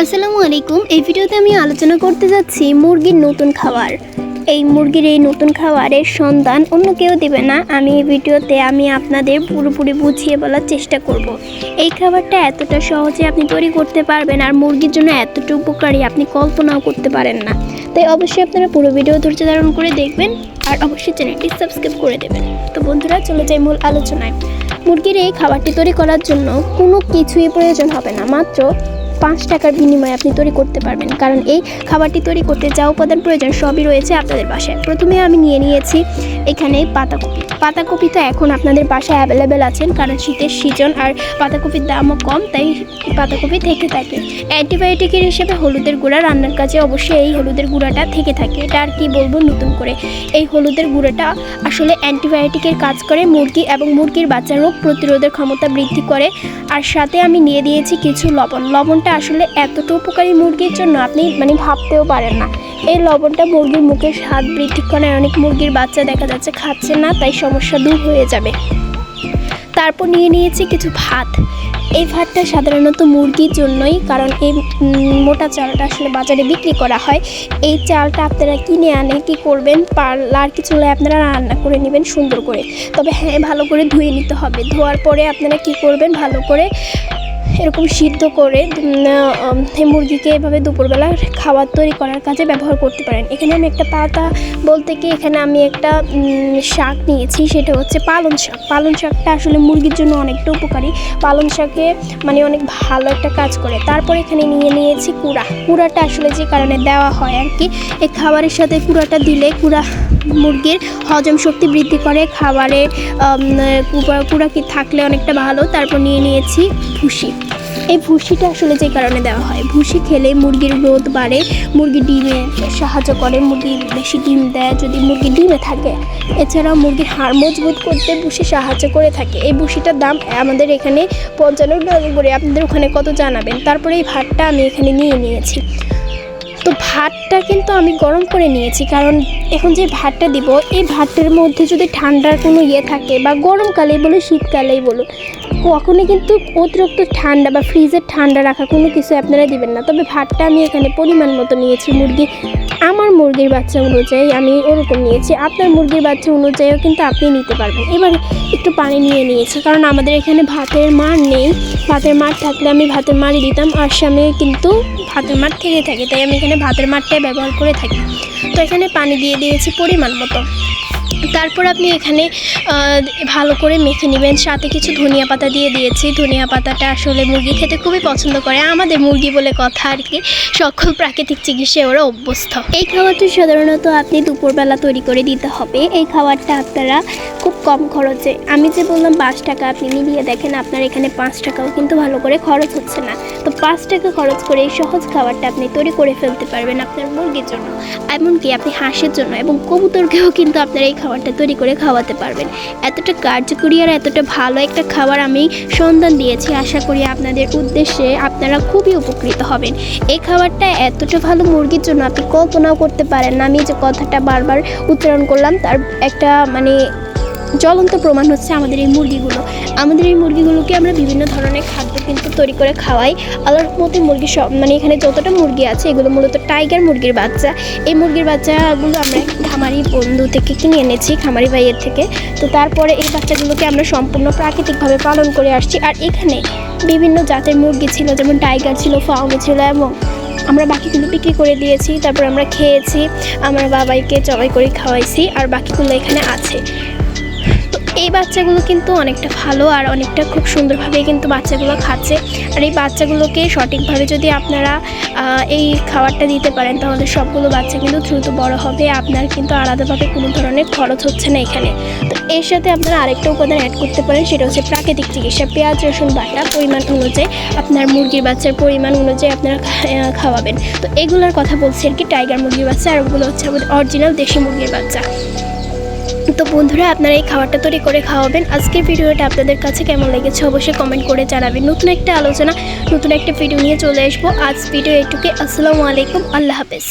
আসসালামু আলাইকুম। এই ভিডিওতে আমি আলোচনা করতে যাচ্ছি মুরগির নতুন খাবার এই মুরগির এই নতুন খাবারের সন্ধান অন্য কেউ দেবে না। আমি এই ভিডিওতে আমি আপনাদের পুরোপুরি বুঝিয়ে বলার চেষ্টা করব। এই খাবারটা এতটা সহজে আপনি তৈরি করতে পারবেন আর মুরগির জন্য এতটা উপকারী আপনি কল্পনাও করতে পারেন না। তাই অবশ্যই আপনারা পুরো ভিডিও ধৈর্য ধারণ করে দেখবেন আর অবশ্যই চ্যানেলটি সাবস্ক্রাইব করে দেবেন। তো বন্ধুরা, চলে যাই মূল আলোচনায়। মুরগির এই খাবারটি তৈরি করার জন্য কোনো কিছুই প্রয়োজন হবে না। মাত্র পাঁচ টাকার বিনিময়ে আপনি তৈরি করতে পারবেন। কারণ এই খাবারটি তৈরি করতে যা উপাদান প্রয়োজন সবই রয়েছে আপনাদের বাসায়। প্রথমে আমি নিয়ে নিয়েছি এখানে পাতাকপি। পাতাকপি তো এখন আপনাদের বাসায় অ্যাভেলেবেল আছেন, কারণ শীতের সিজন আর পাতাকপির দামও কম, তাই পাতাকপি থেকে থাকে। অ্যান্টিবায়োটিকের হিসেবে হলুদের গুঁড়া রান্নার কাজে অবশ্যই এই হলুদের গুঁড়াটা থেকে থাকে। এটা আর কি বলব নতুন করে। এই হলুদের গুঁড়োটা আসলে অ্যান্টিবায়োটিকের কাজ করে, মুরগি এবং মুরগির বাচ্চা রোগ প্রতিরোধের ক্ষমতা বৃদ্ধি করে। আর সাথে আমি নিয়ে দিয়েছি কিছু লবণ। লবণটা আসলে এতটা উপকারী মুরগির জন্য আপনি মানে ভাবতেও পারেন না। এই লবণটা মুরগির মুখের স্বাদ বৃদ্ধি করে অনেক মুরগির বাচ্চা দেখা যাচ্ছে খাচ্ছে না, তাই সমস্যা দূর হয়ে যাবে। তারপর নিয়ে নিয়েছি কিছু ভাত। এই ভাতটা সাধারণত মুরগির জন্যই, কারণ এই মোটা চালটা আসলে বাজারে বিক্রি করা হয়। এই চালটা আপনারা কিনে আনে, কি করবেন? পার্লার কিছু আপনারা রান্না করে নেবেন সুন্দর করে। তবে হ্যাঁ ভালো করে ধুয়ে নিতে হবে। ধোয়ার পরে আপনারা কি করবেন? ভালো করে এরকম সিদ্ধ করে মুরগিকে এভাবে দুপুরবেলা খাবার তৈরি করার কাজে ব্যবহার করতে পারেন। এখানে আমি একটা পাতা বলতে কি এখানে আমি একটা শাক নিয়েছি সেটা হচ্ছে পালং শাক। পালং শাকটা আসলে মুরগির জন্য অনেকটা উপকারী। পালং শাকে মানে অনেক ভালো একটা কাজ করে। তারপর এখানে নিয়ে নিয়েছি কুড়া। কুড়াটা আসলে যে কারণে দেওয়া হয় আর কি এই খাবারের সাথে কুড়াটা দিলে কুড়া মুরগির হজম শক্তি বৃদ্ধি করে খাবারের আম, কুড়া- কি থাকলে অনেকটা ভালো। তারপর নিয়ে নিয়েছি ভুসি। এই ভুসিটা আসলে যে কারণে দেওয়া হয়। ভুসি খেলে মুরগির রোদ বাড়ে, মুরগি ডিমে সাহায্য করে, মুরগি বেশি ডিম দেয় যদি মুরগি ডিমে থাকে। এছাড়াও মুরগির হাড় মজবুত করতে ভুসি সাহায্য করে থাকে। এই ভুসিটার দাম আমাদের এখানে পঞ্চান্ন টাকা করে। আপনাদের ওখানে কত জানাবেন? তারপরে এই ভাতটা আমি এখানে নিয়ে নিয়েছি। তো ভাতটা কিন্তু আমি গরম করে নিয়েছি, কারণ এখন যে ভাতটা দিব, এই ভাতটার মধ্যে যদি ঠান্ডার কোনো ইয়ে থাকে বা গরমকালেই বলো শীতকালেই বলো কখনো কিন্তু অতিরিক্ত ঠান্ডা বা ফ্রিজের ঠান্ডা রাখা কোনো কিছু আপনারা দিবেন না। তবে ভাতটা আমি এখানে পরিমাণ মতো নিয়েছি, মুরগি, আমার মুরগির বাচ্চা অনুযায়ী আমি ওরকম নিয়েছি, আপনার মুরগির বাচ্চা অনুযায়ীও কিন্তু আপনি নিতে পারবেন। এবার একটু পানি নিয়ে নিয়েছি, কারণ আমাদের এখানে ভাতের মার নেই, ভাতের মাঠ থাকলে আমি ভাতের মারই দিতাম, আর সামনে কিন্তু ভাতের মাঠ থেকে থাকে, তাই আমি এখানে ভাতের মাঠটাই ব্যবহার করে থাকি। তো এখানে পানি দিয়ে দিয়েছি পরিমাণ মতো। তারপর আপনি এখানে ভালো করে মেখে নেবেন। সাথে কিছু ধনিয়া পাতা দিয়ে দিয়েছি। ধনিয়া পাতাটা আসলে মুরগি খেতে খুবই পছন্দ করে। আমাদের মুরগি বলে কথা আর কি। সকল প্রাকৃতিক চিকিৎসায় ওরা অভ্যস্ত। এই খাবারটি সাধারণত আপনি দুপুরবেলা তৈরি করে দিতে হবে। এই খাবারটা আপনারা খুব কম খরচে, আমি যে বললাম পাঁচ টাকা আপনি মিলিয়ে দেখেন, আপনার এখানে পাঁচ টাকাও কিন্তু ভালো করে খরচ হচ্ছে না। তো পাঁচ টাকা খরচ করে এই সহজ খাবারটা আপনি তৈরি করে ফেলতে পারবেন আপনার মুরগির জন্য, এমনকি আপনি হাঁসের জন্য এবং কবুতরকেও কিন্তু আপনার এই খাবারটা তৈরি করে খাওয়াতে পারবেন। এতটা কার্যকরী আর এতটা ভালো একটা খাবার আমি সন্ধান দিয়েছি। আশা করি আপনাদের উদ্দেশ্যে আপনারা খুবই উপকৃত হবেন। এই খাবারটা এতটা ভালো মুরগির জন্য আপনি কল্পনাও করতে পারেন না। আমি যে কথাটা বারবার উচ্চারণ করলাম, তার একটা মানে জ্বলন্ত প্রমাণ হচ্ছে আমাদের এই মুরগিগুলো। আমাদের এই মুরগিগুলোকে আমরা বিভিন্ন ধরনের খাদ্য কিন্তু তৈরি করে খাওয়াই। আল্লাহর মতে মুরগি সব মানে এখানে যতটা মুরগি আছে, এগুলো মূলত টাইগার মুরগির বাচ্চা। এই মুরগির বাচ্চাগুলো আমরা খামারি বন্ধু থেকে কিনে এনেছি, খামারি ভাইয়ের থেকে। তো তারপরে এই বাচ্চাগুলোকে আমরা সম্পূর্ণ প্রাকৃতিকভাবে পালন করে আসছি। আর এখানে বিভিন্ন জাতের মুরগি ছিল, যেমন টাইগার ছিল, ফাউমি ছিল এবং আমরা বাকিগুলো বিক্রি করে দিয়েছি। তারপর আমরা খেয়েছি, আমার বাবাইকে জবাই করে খাওয়াইছি, আর বাকিগুলো এখানে আছে। এই বাচ্চাগুলো কিন্তু অনেকটা ভালো আর অনেকটা খুব সুন্দরভাবে কিন্তু বাচ্চাগুলো খাচ্ছে। আর এই বাচ্চাগুলোকে সঠিকভাবে যদি আপনারা এই খাবারটা দিতে পারেন, তাহলে সবগুলো বাচ্চা কিন্তু দ্রুত বড় হবে। আপনার কিন্তু আলাদাভাবে কোনো ধরনের খরচ হচ্ছে না এখানে। তো এর সাথে আপনারা আরেকটা উপাদান অ্যাড করতে পারেন, সেটা হচ্ছে প্রাকৃতিক চিকিৎসা। পেঁয়াজ, রসুন, বাটা পরিমাণ অনুযায়ী আপনার মুরগির বাচ্চার পরিমাণ অনুযায়ী আপনারা খাওয়াবেন। তো এগুলোর কথা বলছি আর কি টাইগার মুরগির বাচ্চা, আর ওগুলো হচ্ছে আমাদের অরিজিনাল দেশি মুরগির বাচ্চা। তো বন্ধুরা, আপনারা এই খাবারটা তৈরি করে খাওয়াবেন। আজকের ভিডিওটা আপনাদের কাছে কেমন লেগেছে অবশ্যই কমেন্ট করে জানাবেন। নতুন একটা আলোচনা, নতুন একটা ভিডিও নিয়ে চলে আসব। আজ ভিডিও এটুকে আসসালামু আলাইকুম। আল্লাহ হাফেজ।